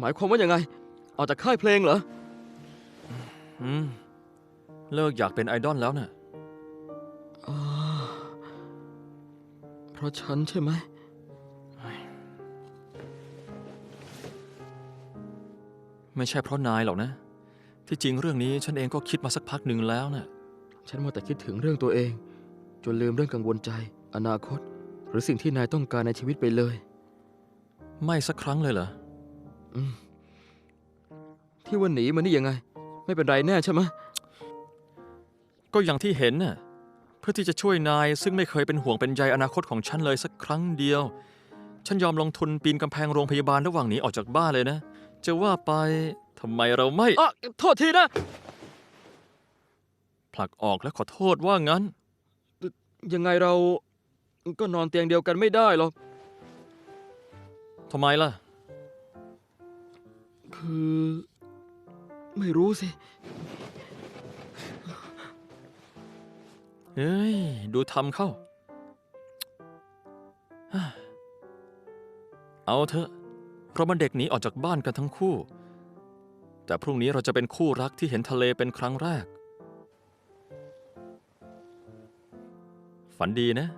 หมายความว่ายังไง ออกจากค่ายเพลงเหรอ อืม เลิกอยากเป็นไอดอลแล้วน่ะอ่าเพราะฉันใช่ไหม ไม่ใช่เพราะนายหรอกนะ ที่จริงเรื่องนี้ฉันเองก็คิดมาสักพักหนึ่งแล้วน่ะ ฉันมัวแต่คิดถึงเรื่องตัวเอง จนลืมเรื่องกังวลใจ อนาคต หรือสิ่งที่นายต้องการในชีวิตไปเลย ไม่สักครั้งเลยเหรอ ที่ว่าหนีมานี่ยังไง ไม่เป็นไรแน่ใช่ไหมก็อย่างที่เห็นน่ะเพื่อที่จะช่วยนายซึ่งไม่เคยเป็นห่วงเป็นใยอนาคตของฉันเลยสักครั้งเดียว ฉันยอมลงทุนปีนกำแพงโรงพยาบาลระหว่างหนีออกจากบ้านเลยนะ จะว่าไปทำไมเราไม่อะโทษทีนะ ผลักออกและขอโทษว่างั้น ยังไงเราก็นอนเตียงเดียวกันไม่ได้หรอกทำไมล่ะ คือ ไม่รู้สิเฮ้ย ดูทำเข้า เอาเถอะ เพราะมาเด็กหนีออกจากบ้านกันทั้งคู่ แต่พรุ่งนี้เราจะเป็นคู่รักที่เห็นทะเลเป็นครั้งแรก ฝันดีนะ